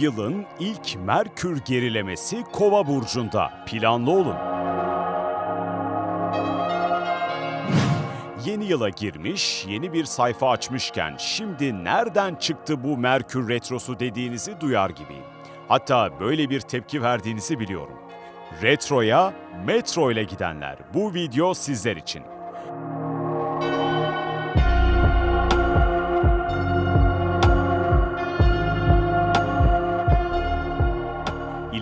Yılın ilk Merkür gerilemesi Kova burcunda. Planlı olun. Yeni yıla girmiş, yeni bir sayfa açmışken şimdi nereden çıktı bu Merkür retrosu dediğinizi duyar gibiyim. Hatta böyle bir tepki verdiğinizi biliyorum. Retroya metro ile gidenler. Bu video sizler için.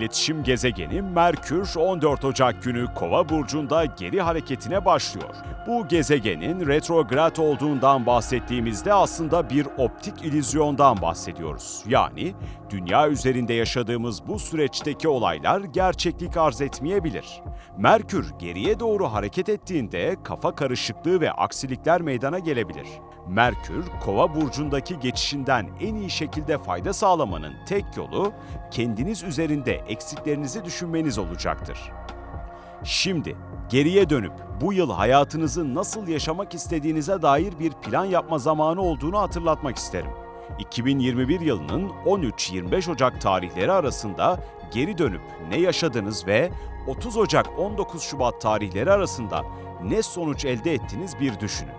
İletişim gezegeni Merkür 14 Ocak günü Kova burcunda geri hareketine başlıyor. Bu gezegenin retrograd olduğundan bahsettiğimizde aslında bir optik illüzyondan bahsediyoruz. Yani dünya üzerinde yaşadığımız bu süreçteki olaylar gerçeklik arz etmeyebilir. Merkür geriye doğru hareket ettiğinde kafa karışıklığı ve aksilikler meydana gelebilir. Merkür, Kova burcundaki geçişinden en iyi şekilde fayda sağlamanın tek yolu kendiniz üzerinde eksiklerinizi düşünmeniz olacaktır. Şimdi geriye dönüp bu yıl hayatınızı nasıl yaşamak istediğinize dair bir plan yapma zamanı olduğunu hatırlatmak isterim. 2021 yılının 13-25 Ocak tarihleri arasında geri dönüp ne yaşadınız ve 30 Ocak 19 Şubat tarihleri arasında ne sonuç elde ettiniz bir düşünün.